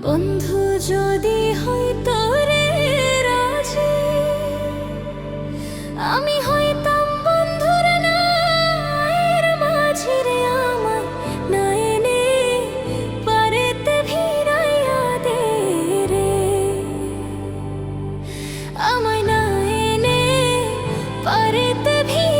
বন্ধু, যদি হইতো রে রাজি, আমি হইতাম বন্ধুর নায়ের মাঝি রে আমায় না এনে পারেতে ভিড়াইয়া দে রে আমায় না এনে পারেতে ভিড়াইয়া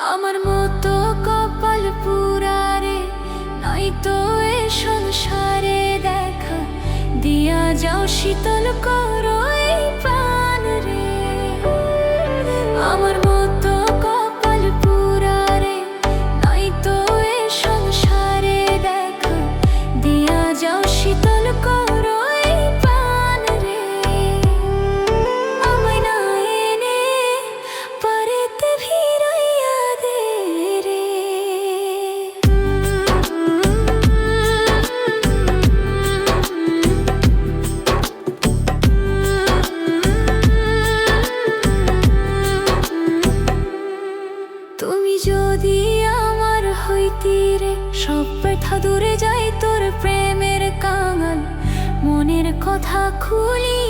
আমার মতো কপাল পুরারে নাই তো এ সংসারে দেখা। দিয়া যাও শীতল করো প্রাণ রে আমার তুমি যদি আমার হইতি রে, সব ব্যথা দূরে যাই তোর প্রেমের কাঙাল। মনের কথা খুলিয়া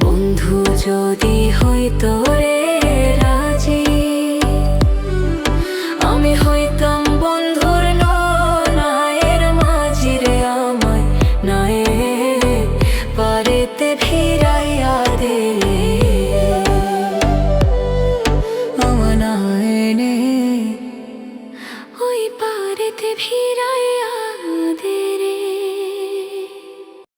বন্ধু যদি হয় তোরে